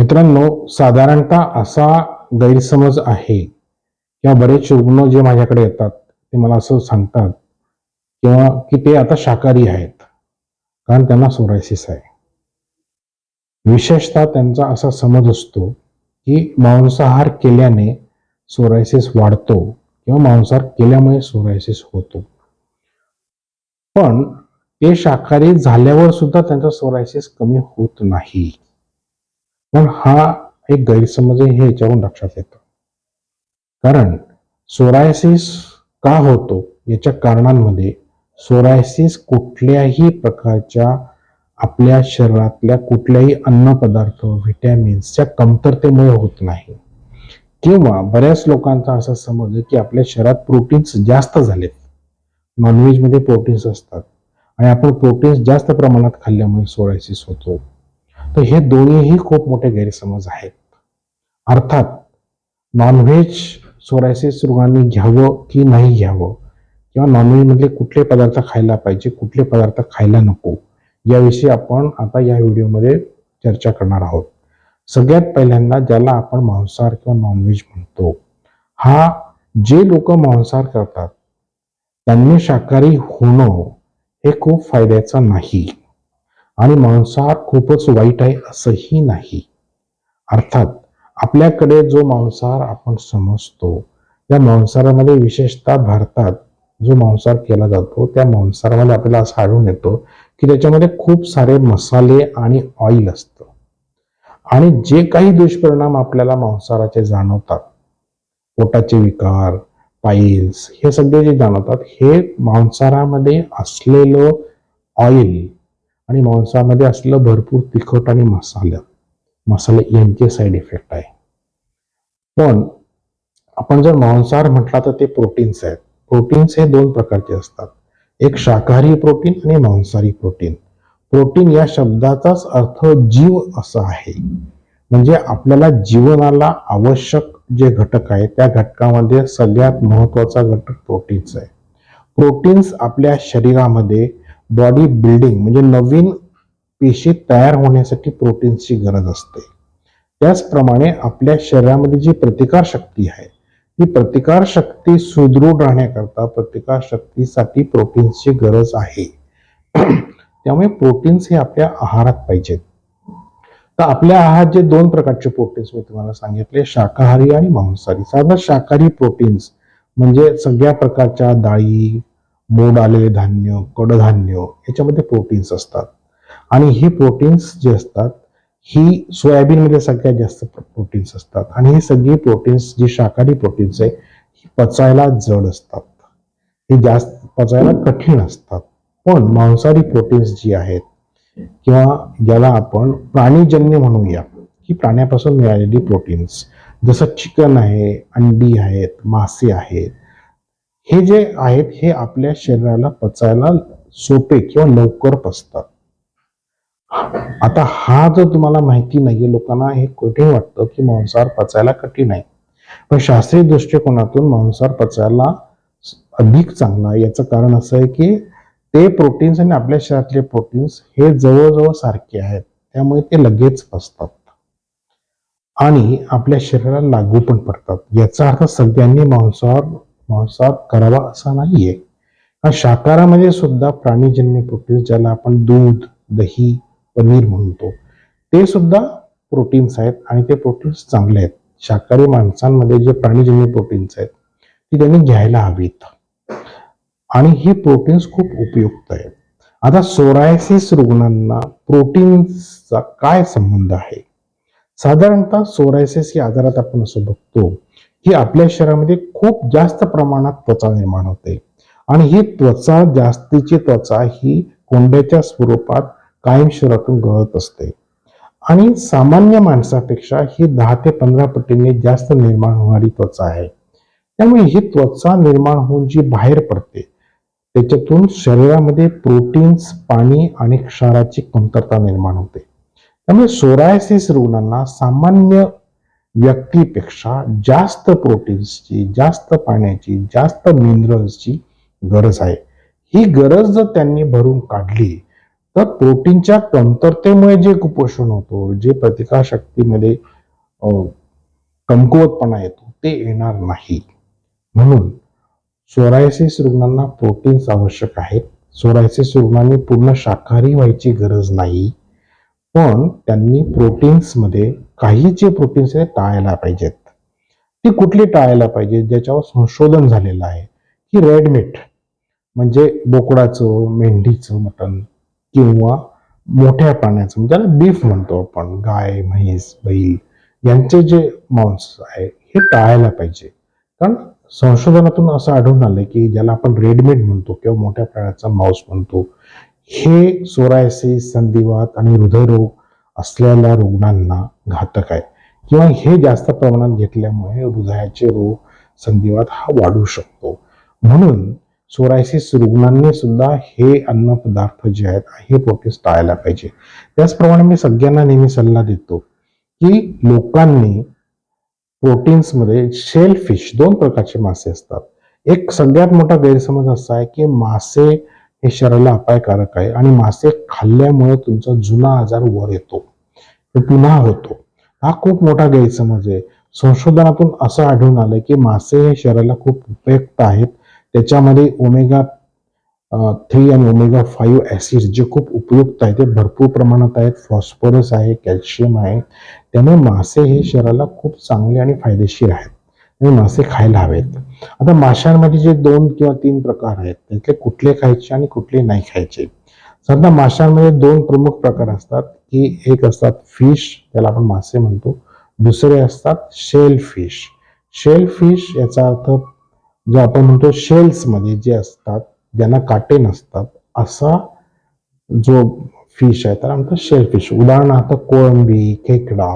मित्रांनो साधारणतः असा गैरसमज आहे. किंवा बरेच रुग्ण जे माझ्याकडे येतात ते मला असं सांगतात किंवा की ते आता शाकाहारी आहेत कारण त्यांना सोरायसिस आहे. विशेषतः त्यांचा असा समज असतो की मांसाहार केल्याने सोरायसिस वाढतो किंवा मांसाहार केल्यामुळे सोरायसिस होतो. पण ते शाकाहारी झाल्यावर सुद्धा त्यांचा सोरायसिस कमी होत नाही. पण हा एक गैरसमज हे याच्यावरून लक्षात येतं. कारण सोरायसिस का होतो याच्या कारणांमध्ये सोरायसिस कुठल्याही प्रकारच्या आपल्या शरीरातल्या कुठल्याही अन्नपदार्थ व्हिटॅमिन्सच्या कमतरतेमुळे होत नाही. किंवा बऱ्याच लोकांचा असा समज आहे की आपल्या शरीरात प्रोटीन्स जास्त झालेत. नॉनव्हेजमध्ये प्रोटीन्स असतात. आणि आपण प्रोटीन्स जास्त प्रमाणात खाल्ल्यामुळे सोरायसिस होतो. तर हे दोन्हीही खूप मोठे गैरसमज आहेत. अर्थात नॉनव्हेज सोरायसिस रुग्णांनी घ्यावं की नाही घ्यावं? किंवा नॉनव्हेजमधले कुठले पदार्थ खायला पाहिजे कुठले पदार्थ खायला नको? याविषयी आपण आता या व्हिडिओमध्ये चर्चा करणार आहोत. सगळ्यात पहिल्यांदा ज्याला आपण मांसाहार किंवा नॉनव्हेज म्हणतो हा जे लोक मांसाहार करतात त्यांनी शाकाहारी होणं हे खूप फायद्याचं नाही. आणि मांसाहार खूपच वाईट आहे असंही नाही. अर्थात आपल्याकडे जो मांसाहार आपण समजतो त्या मांसाहारामध्ये विशेषतः भारतात जो मांसाहार केला जातो त्या मांसाहारामध्ये आपल्याला असं आढळून येतो की त्याच्यामध्ये खूप सारे मसाले आणि ऑइल असतं. आणि जे काही दुष्परिणाम आपल्याला मांसाहाराचे जाणवतात पोटाचे विकार पाईल्स हे सगळे जे जाणवतात हे मांसाहारामध्ये असलेलं ऑइल आणि मांसामध्ये असलेलं भरपूर तिखट आणि मसाले. मसाले यांचे साईड इफेक्ट आहे. पण आपण जर मांसाहार म्हटला तर ते प्रोटीन्स आहेत. प्रोटीन्स हे दोन प्रकारचे असतात. एक शाकाहारी प्रोटीन आणि मांसाहारी प्रोटीन प्रोटीन या शब्दाचाच अर्थ जीव असा आहे. म्हणजे आपल्याला जीवनाला आवश्यक जे घटक आहे त्या घटकामध्ये सगळ्यात महत्त्वाचा घटक प्रोटीन्स आहे. प्रोटीन्स आपल्या शरीरामध्ये बॉडी बिल्डिंग म्हणजे नवीन पेशी तयार होण्यासाठी प्रोटीन्सची गरज असते. त्याचप्रमाणे आपल्या शरीरामध्ये जी प्रतिकार शक्ती आहे ती प्रतिकार शक्ती सुदृढ राहण्याकरता प्रतिकार शक्तीसाठी प्रोटीन्सची गरज आहे. त्यामुळे प्रोटीन्स हे आपल्या आहारात पाहिजेत. तर आपल्या आहारात जे दोन प्रकारचे प्रोटीन्स मी तुम्हाला सांगितले शाकाहारी आणि मांसाहारी. साधारण शाकाहारी प्रोटीन्स म्हणजे सगळ्या प्रकारच्या डाळी मोड आलेले धान्य कडधान्य याच्यामध्ये प्रोटीन्स असतात. आणि हे प्रोटीन्स जे असतात ही सोयाबीनमध्ये सगळ्यात जास्त प्रोटीन्स असतात. आणि हे सगळी प्रोटीन्स जी शाकाहारी प्रोटीन्स आहे ही पचायला जड असतात. हे जास्त पचायला कठीण असतात. पण मांसाहारी प्रोटीन्स जी आहेत किंवा ज्याला आपण प्राणीजन्य म्हणूया की प्राण्यापासून मिळालेली प्रोटीन्स जसं चिकन आहे अंडी आहेत मासे आहेत हे जे आहेत हे आपल्या शरीराला पचायला सोपे किंवा लवकर पचतात. आता हा जर तुम्हाला माहिती नाहीये लोकांना हे कठीण वाटतं की मांसाहार पचायला कठीण आहे. पण शास्त्रीय दृष्टिकोनातून मांसाहार पचायला अधिक चांगला याचं कारण असं आहे की ते प्रोटीन्स आणि आपल्या शरीरातले प्रोटीन्स हे जवळजवळ सारखे आहेत. त्यामुळे ते लगेच पचतात. आणि आपल्या शरीराला लागू पण पडतात. याचा अर्थ सगळ्यांनी मांसाहार मांसाहार करावा असा नाहीये. हा शाकाहारामध्ये सुद्धा प्राणीजन्य प्रोटीन्स ज्याला आपण दूध दही पनीर म्हणतो ते सुद्धा प्रोटीन्स आहेत आणि ते प्रोटीन्स चांगले आहेत. शाकाहारी माणसांमध्ये जे प्राणीजन्य प्रोटीन्स आहेत ती त्यांनी घ्यायला हवीत. आणि ही प्रोटीन्स खूप उपयुक्त आहेत आता सोरायसिस रुग्णांना प्रोटीन्सचा काय संबंध आहे? साधारणतः सोरायसिस या आजारात आपण असं बघतो की आपल्या शरीरामध्ये खूप जास्त प्रमाणात त्वचा निर्माण होते. आणि ही त्वचा जास्तीची त्वचा ही कोंड्याच्या स्वरूपात कायम शरीरातून गळत असते. आणि सामान्य माणसापेक्षा ही दहा ते पंधरा पटीने जास्त निर्माण होणारी त्वचा आहे. त्यामुळे ही त्वचा निर्माण होऊन जी बाहेर पडते त्याच्यातून शरीरामध्ये प्रोटीन्स पाणी आणि क्षाराची कमतरता निर्माण होते. त्यामुळे सोरायसिस रुग्णांना सामान्य व्यक्तीपेक्षा जास्त प्रोटीन्सची जास्त पाण्याची जास्त मिनरल्सची गरज आहे. ही गरज जर त्यांनी भरून काढली तर प्रोटीनच्या कमतरतेमुळे जे कुपोषण होतो जे प्रतिकारशक्तीमध्ये कमकुवतपणा येतो ते येणार नाही. म्हणून सोरायसिस रुग्णांना प्रोटीन्स आवश्यक आहेत. सोरायसिस रुग्णांनी पूर्ण शाकाहारी व्हायची गरज नाही. पण त्यांनी प्रोटीन्समध्ये काही जे प्रोटीन्स आहेत टाळायला पाहिजेत. ती कुठली टाळायला पाहिजे? ज्याच्यावर संशोधन झालेलं आहे. की रेड मीठ म्हणजे बोकडाचं मेंढीचं मटण किंवा मोठ्या प्राण्याचं म्हणजे बीफ म्हणतो आपण गाय म्हैस बैल यांचे जे मांस आहे हे टाळायला पाहिजे. कारण संशोधनातून असं आढळून आलं की ज्याला आपण रेडमेड म्हणतो किंवा मोठ्या प्राण्याचा मांस म्हणतो हे सोरायसिस संधिवात आणि हृदयरोग असलेल्या रुग्णांना घातक आहे. किंवा हे जास्त प्रमाणात घेतल्यामुळे हृदयाचे रोग संधिवात हा वाढू शकतो. म्हणून सोरायसिस रुग्णांनी सुद्धा हे अन्नपदार्थ जे आहेत हे प्रोटीन्स टाळायला पाहिजे. त्याचप्रमाणे मी सगळ्यांना नेहमी सल्ला देतो की लोकांनी प्रोटीन्समध्ये शेल फिश दोन प्रकारचे मासे असतात. एक सगळ्यात मोठा गैरसमज असा आहे की मासे हे शरीराला अपायकारक आहे आणि मासे खाल्ल्यामुळे तुमचा जुना आजार वर येतो. पुन्हा होतो. हा खूप मोठा गैरसमज आहे. संशोधनातून असं आढळून आलं की मासे हे शरीराला खूप उपयुक्त आहेत. त्याच्यामध्ये ओमेगा थ्री आणि ओमेगा फाईव्ह ऍसिड जे खूप उपयुक्त आहेत ते भरपूर प्रमाणात आहेत. फॉस्फरस आहे कॅल्शियम आहे. त्यामुळे मासे हे शरीराला खूप चांगले आणि फायदेशीर आहेत. आणि मासे खायला हवेत. आता माशांमध्ये जे दोन किंवा तीन प्रकार आहेत त्यातले कुठले खायचे आणि कुठले नाही खायचे. सध्या माशांमध्ये दोन प्रमुख प्रकार असतात की एक असतात फिश त्याला आपण मासे म्हणतो. दुसरे असतात शेल फिश. शेल फिश याचा अर्थ जो आपण म्हणतो शेल्समध्ये जे असतात ज्यांना काटे नसतात असा जो फिश आहे त्याला म्हणतात शेल फिश. उदाहरणार्थ कोळंबी खेकडा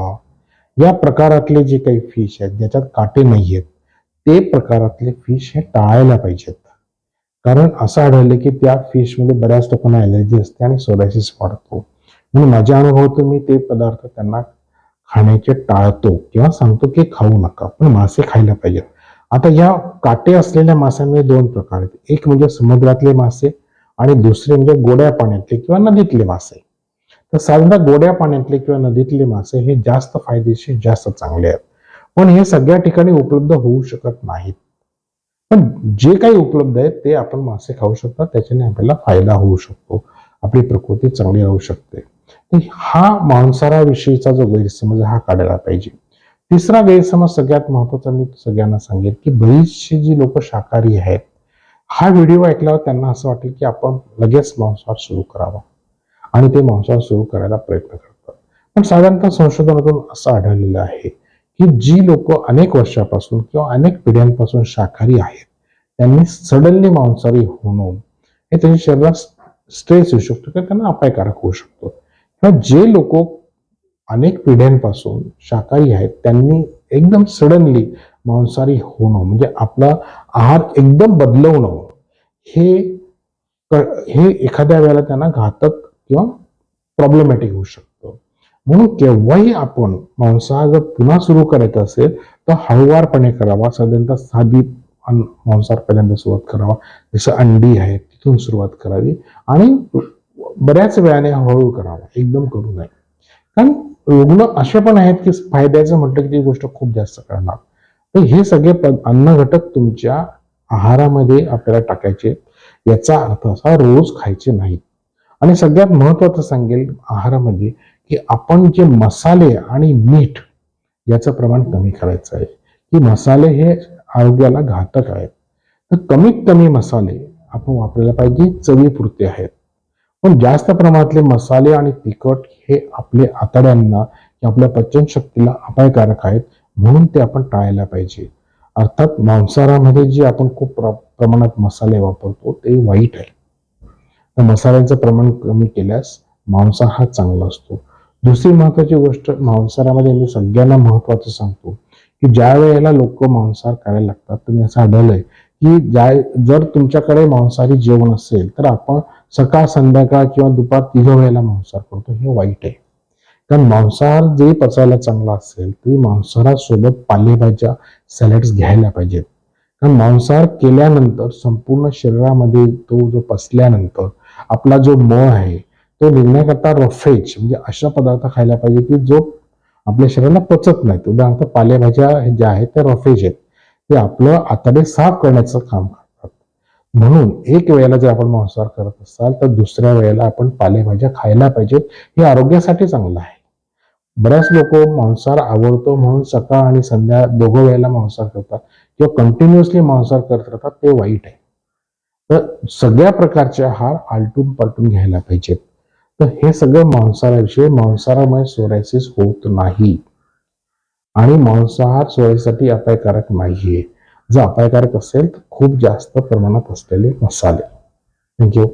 या प्रकारातले जे काही फिश आहेत ज्याच्यात काटे नाही आहेत ते प्रकारातले फिश हे टाळायला पाहिजेत. कारण असं आढळलं की त्या फिशमध्ये बऱ्याच लोकांना ॲलर्जी असते आणि सोरायसिस वाढतो. म्हणून माझ्या अनुभवातून मी ते पदार्थ त्यांना खाण्याचे टाळतो किंवा सांगतो की खाऊ नका पण मासे खायला पाहिजेत. आता या काटे असलेल्या माशांमध्ये दोन प्रकार आहेत. एक म्हणजे समुद्रातले मासे आणि दुसरे म्हणजे गोड्या पाण्यातले किंवा नदीतले मासे. तर साधारणतः गोड्या पाण्यातले किंवा नदीतले मासे हे जास्त फायदेशीर जास्त चांगले आहेत. पण हे सगळ्या ठिकाणी उपलब्ध होऊ शकत नाहीत. पण जे काही उपलब्ध आहेत ते आपण मासे खाऊ शकतो त्याच्याने आपल्याला फायदा होऊ शकतो. आपली प्रकृती चांगली राहू शकते. तर हा मांसाहाराविषयीचा जो गैरसमज हा काढायला पाहिजे. तिसरा गैरसमज सगळ्यात महत्त्वाचा मी सगळ्यांना सांगेन की बरीचशी जी लोक शाकाहारी आहेत हा व्हिडिओ ऐकल्यावर त्यांना असं वाटेल की आपण लगेच मांसाहार सुरू करावा. आणि ते मांसाहार सुरू करायला प्रयत्न करतात. पण साधारणतः संशोधनातून असं आढळलेलं आहे की जी लोक अनेक वर्षापासून किंवा अनेक पिढ्यांपासून शाकाहारी आहेत त्यांनी सडनली मांसाहारी होणं हे त्यांच्या शरीरात स्ट्रेस येऊ शकतो किंवा त्यांना अपायकारक होऊ शकतो. किंवा जे लोक अनेक पिढ्यांपासून शाकाहारी आहेत त्यांनी एकदम सडनली मांसाहारी होणं म्हणजे आपला आहार एकदम बदलवणं हे क- हे एखाद्या वेळेला त्यांना घातक किंवा प्रॉब्लेमॅटिक होऊ शकतं. म्हणून केव्हाही आपण मांसाहार जर पुन्हा सुरू करायचा असेल तर हळुवारपणे करावा. साधारणतः साधी मांसाहार पहिल्यांदा सुरुवात करावा. जसं अंडी आहे तिथून सुरुवात करावी. आणि बऱ्याच वेळाने हळूहळू करावा. एकदम करू नये. कारण रुग्ण असे पण आहेत की फायद्याचं म्हटलं की ती गोष्ट खूप जास्त करणार. तर हे सगळे प- अन्न घटक तुमच्या आहारामध्ये आपल्याला टाकायचे याचा अर्थ असा रोज खायचे नाहीत. आणि सगळ्यात महत्वाचं सांगेल आहारामध्ये की आपण जे मसाले आणि मीठ याचं प्रमाण कमी करायचं आहे. की मसाले हे आरोग्याला घातक आहेत. तर कमीत कमी मसाले आपण वापरायला पाहिजे चवीपुरते आहेत. पण जास्त प्रमाणातले मसाले आणि तिखट हे आपले आतड्यांना आपल्या पचनशक्तीला अपायकारक आहेत म्हणून ते आपण टाळायला पाहिजे. अर्थात मांसाहारामध्ये जे आपण खूप प्र प्रमाणात मसाले वापरतो ते वाईट आहे. तर मसाल्यांचं प्रमाण कमी केल्यास मांसाहार हा चांगला असतो. दुसरी महत्वाची गोष्ट मांसाहारामध्ये मी सगळ्यांना महत्वाचं सांगतो की ज्या वेळेला लोक मांसाहार करायला लागतात तुम्ही असं आढळलंय की ज्या जर तुमच्याकडे मांसाहारी जेवण असेल तर आपण सकाळ संध्याकाळ किंवा दुपार तिघ वेळेला मांसाहार करतो. हे वाईट आहे. कारण मांसाहार जरी पचायला चांगला असेल तरी मांसाहारासोबत पालेभाज्या सॅलड्स घ्यायला पाहिजेत. कारण मांसाहार केल्यानंतर संपूर्ण शरीरामध्ये तो जो पसल्यानंतर आपला जो मळ आहे तो निघण्याकरता रफेज म्हणजे अशा पदार्थ खायला पाहिजे की जो आपल्या शरीराला पचत नाहीत उदाहरणार्थ पालेभाज्या ज्या आहेत त्या रफेज आहेत. ते आपलं आतडे साफ करण्याचं काम करतात. म्हणून एक वेळेला जर आपण मांसाहार करत असाल तर दुसऱ्या वेळेला आपण पालेभाज्या खायला पाहिजेत. हे आरोग्यासाठी चांगलं आहे. बऱ्याच लोक मांसाहार आवडतो म्हणून सकाळ आणि संध्या दोघं वेळेला मांसाहार करतात. किंवा कंटिन्युअसली मांसाहार करत राहतात ते वाईट आहे. तर सगळ्या प्रकारचे आहार आलटून पालटून घ्यायला पाहिजेत. तर हे सगळं मांसाहाराविषयी मांसाहारामुळे सोरायसिस होत नाही. आणि मांसाहार सोयीसाठी अपायकारक नाहीये. जर अपायकारक असेल तर खूप जास्त प्रमाणात असलेले मसाले. थँक्यू